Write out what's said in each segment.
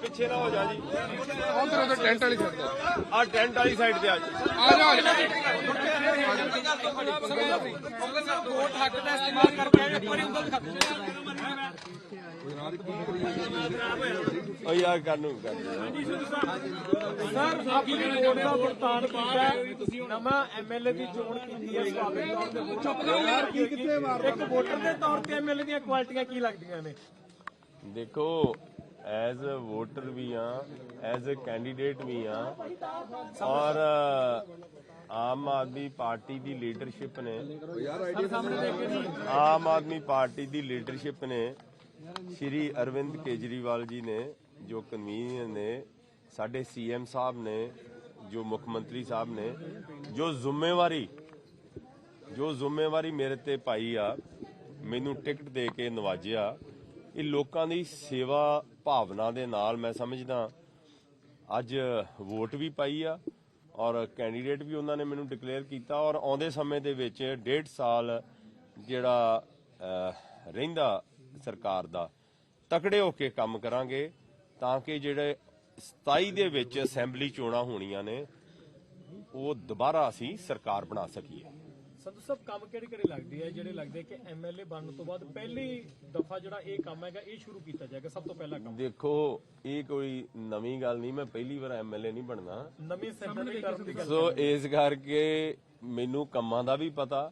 ਪਿੱਛੇ ਨਾ ਹੋ ਜਾ ਜੀ। ਉਧਰ ਉਧਰ ਟੈਂਟ ਵਾਲੀ ਸਾਈਡ ਤੇ। ਆ ਟੈਂਟ ਵਾਲੀ ਸਾਈਡ ਤੇ ਆ ਜੀ। ਆ ਜਾ ਆ ਜਾ ਓ ਯਾਰ ਕਾਨੂੰ ਕਰ। ਸਰ ਆਪਣੀ ਵੋਟ ਦਾ ਭੁਗਤਾਨ ਕੀਤਾ। ਨਵਾਂ ਐਮਐਲਏ ਦੀ ਚੋਣ ਕੀਤੀ ਹੈ ਸਵਾਗਤ ਤੌਰ ਤੇ। ਚੁੱਪ ਯਾਰ ਕੀ ਕਿੱਥੇ ਮਾਰਦਾ ਇੱਕ ਵੋਟਰ ਦੇ ਤੌਰ ਤੇ ਐਮਐਲਏ ਦੀਆਂ ਕੁਆਲਿਟੀਆਂ ਕੀ ਲੱਗਦੀਆਂ ਨੇ? ਦੇਖੋ ਐਜ਼ ਅ ਵੋਟਰ ਵੀ ਆ ਐਜ਼ ਅ ਕੈਂਡੀਡੇਟ ਵੀ ਆ ਔਰ ਆਮ ਆਦਮੀ ਪਾਰਟੀ ਦੀ ਲੀਡਰਸ਼ਿਪ ਨੇ ਆਮ ਆਦਮੀ ਪਾਰਟੀ ਦੀ ਲੀਡਰਸ਼ਿਪ ਨੇ ਸ਼੍ਰੀ ਅਰਵਿੰਦ ਕੇਜਰੀਵਾਲ ਜੀ ਨੇ ਜੋ ਕਨਵੀਨਰ ਨੇ ਸਾਡੇ ਸੀਐਮ ਸਾਹਿਬ ਨੇ ਜੋ ਮੁੱਖ ਮੰਤਰੀ ਸਾਹਿਬ ਨੇ ਜੋ ਜ਼ਿੰਮੇਵਾਰੀ ਜੋ ਜ਼ਿੰਮੇਵਾਰੀ ਮੇਰੇ ਤੇ ਪਾਈ ਆ ਮੈਨੂੰ ਟਿਕਟ ਦੇ ਕੇ ਨਵਾਜਿਆ ਇਹ ਲੋਕਾਂ ਦੀ ਸੇਵਾ ਭਾਵਨਾ ਦੇ ਨਾਲ ਮੈਂ ਸਮਝਦਾ ਅੱਜ ਵੋਟ ਵੀ ਪਾਈ ਆ ਔਰ ਕੈਂਡੀਡੇਟ ਵੀ ਉਹਨਾਂ ਨੇ ਮੈਨੂੰ ਡਿਕਲੇਅਰ ਕੀਤਾ ਔਰ ਆਉਂਦੇ ਸਮੇਂ ਦੇ ਵਿੱਚ ਡੇਢ ਸਾਲ ਜਿਹੜਾ ਰਹਿੰਦਾ ਸਰਕਾਰ ਦਾ, ਤਕੜੇ ਹੋ ਕੇ ਕੰਮ ਕਰਾਂਗੇ ਤਾਂ ਕਿ ਜਿਹੜੇ 27 ਦੇ ਵਿੱਚ ਅਸੈਂਬਲੀ ਚੋਣਾਂ ਹੋਣੀਆਂ ਨੇ, ਉਹ ਦੁਬਾਰਾ ਅਸੀਂ ਸਰਕਾਰ ਬਣਾ ਸਕੀਏ। ਸੰਧੂ ਸਾਹਿਬ ਕੰਮ ਕਿਹੜੇ ਕਿਹੜੇ ਲੱਗਦੇ ਆ ਜਿਹੜੇ ਲੱਗਦੇ ਕਿ ਐਮਐਲਏ ਬਣਨ ਤੋਂ ਬਾਅਦ ਪਹਿਲੀ ਦਫਾ ਜਿਹੜਾ ਇਹ ਕੰਮ ਹੈਗਾ ਇਹ ਸ਼ੁਰੂ ਕੀਤਾ ਜਾਏਗਾ ਸਭ ਤੋਂ ਪਹਿਲਾ ਕੰਮ। ਦੇਖੋ ਇਹ ਕੋਈ ਨਵੀਂ ਗੱਲ ਨਹੀਂ ਮੈਂ ਪਹਿਲੀ ਵਾਰ ਐਮਐਲਏ ਨਹੀਂ ਬਣਨਾ। ਨਵੀਂ ਸੈਂਟਰ ਕਰਨ ਦੀ ਗੱਲ ਸੋ ਇਸ ਕਰਕੇ ਮੈਨੂੰ ਕੰਮਾਂ ਦਾ ਵੀ ਪਤਾ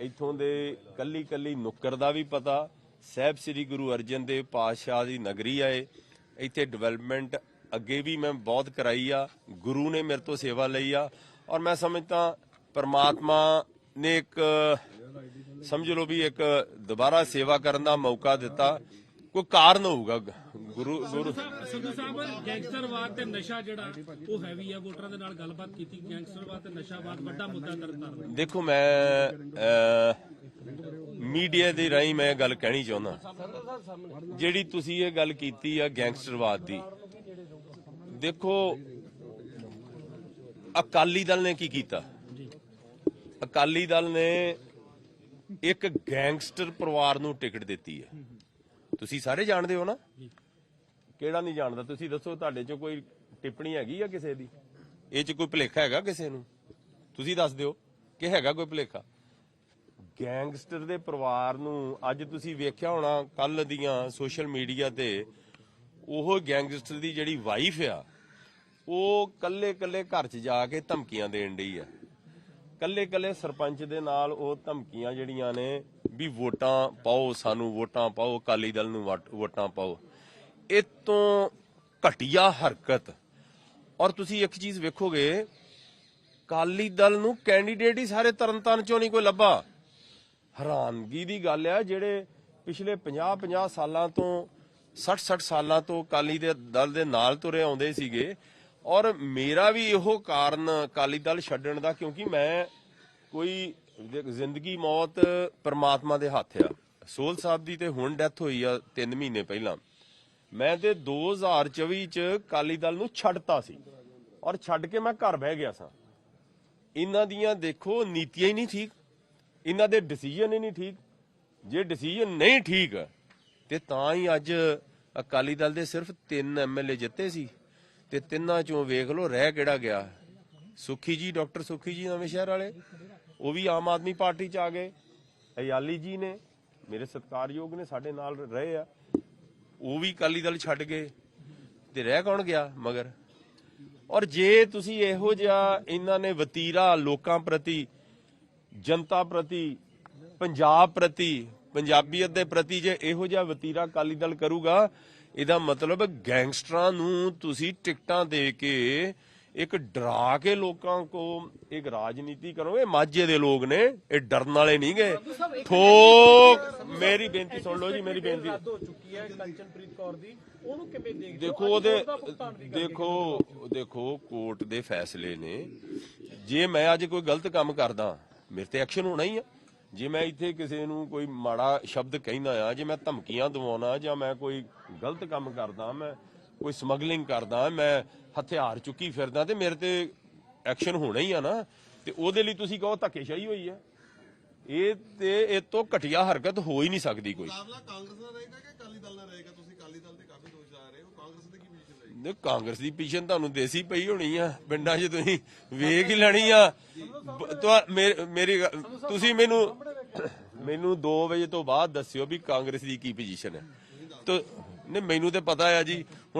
ਇੱਥੋਂ ਦੇ ਕੱਲੀ ਕੱਲੀ ਨੁੱਕਰ ਦਾ ਵੀ ਪਤਾ। ਸਹਿਬ ਸ੍ਰੀ ਗੁਰੂ ਅਰਜਨ ਦੇਵ ਪਾਤਸ਼ਾਹ ਦੀ ਨਗਰੀ ਆਏ ਇੱਥੇ ਡਿਵੈਲਪਮੈਂਟ ਅੱਗੇ ਵੀ ਮੈਂ ਬਹੁਤ ਕਰਾਈ ਆ। ਗੁਰੂ ਨੇ ਮੇਰੇ ਤੋਂ ਸੇਵਾ ਲਈ ਆ। ਔਰ ਮੈਂ ਸਮਝਦਾ ਪਰਮਾਤਮਾ ਨੇ ਇੱਕ ਸਮਝ ਲਓ ਵੀ ਇੱਕ ਦੁਬਾਰਾ ਸੇਵਾ ਕਰਨ ਦਾ ਮੌਕਾ ਦਿੱਤਾ। ਕੋਈ ਕਾਰਨ ਹੋਊਗਾ? ਗੁਰੂ ਗੁਰੂ ਸੰਧੂ ਸਾਹਿਬ ਗੈਂਗਸਟਰਵਾਦ ਤੇ ਨਸ਼ਾ ਜਿਹੜਾ ਉਹ ਹੈਵੀ ਆ। ਵੋਟਰਾਂ ਦੇ ਨਾਲ ਗੱਲਬਾਤ ਕੀਤੀ। ਗੈਂਗਸਟਰਵਾਦ ਤੇ ਨਸ਼ਾਵਾਦ ਵੱਡਾ ਮੁੱਦਾ ਤਰਨਤਾਰਨ ਦਾ। ਦੇਖੋ ਮੈਂ ਮੀਡੀਆ ਦੇ ਰਾਹੀਂ ਮੈਂ ਗੱਲ ਕਹਿਣੀ ਚਾਹੁੰਦਾ। ਜਿਹੜੀ ਤੁਸੀਂ ਇਹ ਗੱਲ ਕੀਤੀ ਆ ਗੈਂਗਸਟਰਵਾਦ ਦੀ ਦੇਖੋ ਅਕਾਲੀ ਦਲ ਨੇ ਕੀ ਕੀਤਾ? ਅਕਾਲੀ ਦਲ ਨੇ ਇੱਕ ਗੈਂਗਸਟਰ ਪਰਿਵਾਰ ਨੂੰ ਟਿਕਟ ਦਿੱਤੀ ਹੈ। ਤੁਸੀਂ ਸਾਰੇ ਜਾਣਦੇ ਹੋ ਨਾ? ਕਿਹੜਾ ਨਹੀਂ ਜਾਣਦਾ? ਤੁਸੀਂ ਦੱਸੋ, ਤੁਹਾਡੇ ਚ ਕੋਈ ਟਿੱਪਣੀ ਹੈਗੀ ਆ ਕਿਸੇ ਦੀ? ਇਹ ਚ ਕੋਈ ਭੁਲੇਖਾ ਹੈਗਾ ਕਿਸੇ ਨੂੰ? ਤੁਸੀਂ ਦੱਸ ਦਿਓ, ਕਿ ਹੈਗਾ ਕੋਈ ਭੁਲੇਖਾ? ਗੈਂਗਸਟਰ ਦੇ ਪਰਿਵਾਰ ਨੂੰ ਅੱਜ ਤੁਸੀਂ ਵੇਖਿਆ ਹੋਣਾ, ਕੱਲ ਦੀਆਂ ਸੋਸ਼ਲ ਮੀਡੀਆ ਤੇ, ਉਹ ਗੈਂਗਸਟਰ ਦੀ ਜਿਹੜੀ ਵਾਈਫ ਆ, ਉਹ ਕੱਲੇ ਕੱਲੇ ਘਰ 'ਚ ਜਾ ਕੇ ਧਮਕੀਆਂ ਦੇਣ ਡਈ ਆ। ਕੱਲੇ ਕੱਲੇ ਸਰਪੰਚ ਦੇ ਨਾਲ ਉਹ ਧਮਕੀਆਂ ਜਿਹੜੀਆਂ ਨੇ ਵੀ ਵੋਟਾਂ ਪਾਓ, ਸਾਨੂੰ ਵੋਟਾਂ ਪਾਓ, ਅਕਾਲੀ ਦਲ ਨੂੰ ਵੋਟਾਂ ਪਾਓ। ਇਹ ਤੋਂ ਘਟੀਆ ਹਰਕਤ। ਔਰ ਤੁਸੀਂ ਇੱਕ ਚੀਜ਼ ਵੇਖੋਗੇ ਕਾਲੀ ਦਲ ਨੂੰ ਕੈਂਡੀਡੇਟ ਹੀ ਸਾਰੇ ਤਰਨਤਾਰਨ ਚੋਂ ਨਹੀਂ ਕੋਈ ਲੱਭਾ। ਹੈਰਾਨਗੀ ਦੀ ਗੱਲ ਹੈ ਜਿਹੜੇ ਪਿਛਲੇ 50 50 ਸਾਲਾਂ ਤੋਂ 60 60 ਸਾਲਾਂ ਤੋਂ ਕਾਲੀ ਦੇ ਦਲ ਦੇ ਨਾਲ ਤੁਰੇ ਆਉਂਦੇ ਸੀਗੇ ਔਰ ਮੇਰਾ ਵੀ ਇਹੋ ਕਾਰਨ ਅਕਾਲੀ ਦਲ ਛੱਡਣ ਦਾ ਕਿਉਂਕਿ ਮੈਂ ਕੋਈ ਜ਼ਿੰਦਗੀ ਮੌਤ ਪਰਮਾਤਮਾ ਦੇ ਹੱਥ ਆ। ਸੋਲ ਸਾਹਿਬ ਦੀ ਤੇ ਹੁਣ ਡੈਥ ਹੋਈ ਆ 3 ਮਹੀਨੇ ਪਹਿਲਾਂ। ਮੈਂ ਤੇ 2024 ਚ ਅਕਾਲੀ ਦਲ ਨੂੰ ਛੱਡਤਾ ਸੀ। ਔਰ ਛੱਡ ਕੇ ਮੈਂ ਘਰ ਬਹਿ ਗਿਆ ਸਾਂ। ਇਹਨਾਂ ਦੀਆਂ ਦੇਖੋ ਨੀਤੀਆਂ ਹੀ ਨਹੀਂ ਠੀਕ। ਇਹਨਾਂ ਦੇ ਡਿਸੀਜਨ ਹੀ ਨਹੀਂ ਠੀਕ। ਜੇ ਡਿਸੀਜਨ ਨਹੀਂ ਠੀਕ, ਤੇ ਤਾਂ ਹੀ ਅੱਜ ਅਕਾਲੀ ਦਲ ਦੇ ਸਿਰਫ 3 ਐਮਐਲਏ ਜਿੱਤੇ ਸੀ। ਤੇ ਤਿੰਨਾਂ ਚੋਂ ਵੇਖ ਲਓ ਰਹਿ ਕਿਹੜਾ ਗਿਆ। ਸੁਖੀ ਜੀ, ਡਾਕਟਰ ਸੁਖੀ ਜੀ ਨਵੇਂ ਸ਼ਹਿਰ ਵਾਲੇ, ਉਹ ਵੀ ਆਮ ਆਦਮੀ ਪਾਰਟੀ ਚ ਆ ਗਏ। ਅਯਾਲੀ ਜੀ ਨੇ, ਮੇਰੇ ਸਤਿਕਾਰਯੋਗ ਨੇ, ਸਾਡੇ ਨਾਲ ਰਹੇ ਆ। ਉਹ ਵੀ ਅਕਾਲੀ ਦਲ ਛੱਡ ਗਏ ਤੇ ਰਹਿ ਕੌਣ ਗਿਆ ਮਗਰ? ਔਰ ਜੇ ਤੁਸੀਂ ਇਹੋ ਜਿਹਾ ਇਹਨਾਂ ਨੇ ਵਤੀਰਾ ਲੋਕਾਂ ਪ੍ਰਤੀ, ਜਨਤਾ ਪ੍ਰਤੀ, ਪੰਜਾਬ ਪ੍ਰਤੀ, ਪੰਜਾਬੀਅਤ ਦੇ ਪ੍ਰਤੀ ਜੇ ਇਹੋ ਜਿਹਾ ਵਤੀਰਾ ਅਕਾਲੀ ਦਲ ਕਰੂਗਾ ਇਹਦਾ ਮਤਲਬ ਗੈਂਗਸਟਰਾਂ ਨੂੰ ਤੁਸੀਂ ਟਿਕਟਾਂ ਦੇ ਕੇ ਇੱਕ ਡਰਾ ਕੇ ਲੋਕਾਂ ਕੋ ਇੱਕ ਰਾਜਨੀਤੀ ਕਰੋਗੇ ਮਾਝੇ ਦੇ ਲੋਕ ਨੇ ਇਹ ਡਰਨ ਵਾਲੇ ਨਹੀਂ ਗਏ। ਠੋਕ ਮੇਰੀ ਬੇਨਤੀ ਸੁਣ ਲਓ ਜੀ ਮੇਰੀ ਬੇਨਤੀ। ਹੋ ਚੁੱਕੀ ਹੈ ਕੰਚਨਪ੍ਰੀਤ ਕੌਰ ਦੀ ਉਹਨੂੰ ਕਿਵੇਂ ਦੇਖਦੇ ਹੋ? ਦੇਖੋ ਉਹਦੇ ਦੇਖੋ ਦੇਖੋ ਕੋਰਟ ਦੇ ਫੈਸਲੇ ਨੇ। ਜੇ ਮੈਂ ਅੱਜ ਕੋਈ ਗਲਤ ਕੰਮ ਕਰਦਾ ਮੇਰੇ ਤੇ ਐਕਸ਼ਨ ਹੋਣਾ ਹੀ ਆ। ਜੇ ਮੈਂ ਇੱਥੇ ਕਿਸੇ ਨੂੰ ਕੋਈ ਮਾੜਾ ਸ਼ਬਦ ਕਹਿੰਦਾ ਆ ਜੇ ਮੈਂ ਧਮਕੀਆਂ ਦਵਾਉਣਾ ਜਾਂ ਮੈਂ ਕੋਈ ਗਲਤ ਕੰਮ ਕਰਦਾ ਮੈਂ ਕੋਈ ਸਮਗਲਿੰਗ ਕਰਦਾ ਮੈਂ ਹਥਿਆਰ ਚੁੱਕੀ ਫਿਰਦਾ ਤੇ ਮੇਰੇ ਤੇ ਐਕਸ਼ਨ ਹੋਣਾ ਹੀ ਆ ਨਾ ਤੇ ਉਹਦੇ ਲਈ ਤੁਸੀਂ ਕਹੋ ਧੱਕੇਸ਼ਾਹੀ ਹੋਈ ਆ। ਇਹ ਤੇ ਇਹ ਤੋਂ ਘਟੀਆ ਹਰਕਤ ਹੋ ਹੀ ਨਹੀਂ ਸਕਦੀ ਕੋਈ। ਮੁਕਾਬਲਾ ਕਾਂਗਰਸ ਨਾਲ ਰਹੇਗਾ ਕਿ ਅਕਾਲੀ ਦਲ ਨਾਲ ਰਹੇਗਾ? ਤੁਸੀਂ ਅਕਾਲੀ ਦਲ ਦੇ ਕਾਫੀ ਦੋਸ਼ ਲਾ ਰਹੇ ਹੋ। ਕਾਂਗਰਸ ਦੇ ਕੀ ਪੋਜੀਸ਼ਨ ਨੇ ਕਾਂਗਰਸ ਦੀ ਪੋਜੀਸ਼ਨ ਤੁਹਾਨੂੰ ਦੇਸੀ ਪਈ ਹੋਣੀ ਆ। ਪਿੰਡਾਂ 'ਚ ਤੁਸੀਂ ਵੇਖ ਹੀ ਲੈਣੀ ਆ। ਤੁਹਾ- ਮੇ- ਮੇਰੀ ਗੱਲ- ਤੁਸੀਂ ਮੈਨੂੰ ਮੈਨੂੰ 2 ਵਜੇ ਤੋਂ ਬਾਅਦ ਦੱਸਿਓ ਵੀ ਕਾਂਗਰਸ ਦੀ ਕੀ ਪੋਜੀਸ਼ਨ ਹੈ। ਤੋ ਨਹੀਂ, ਮੈਨੂੰ ਤੇ ਪਤਾ ਆ ਜੀ, ਹੁਣ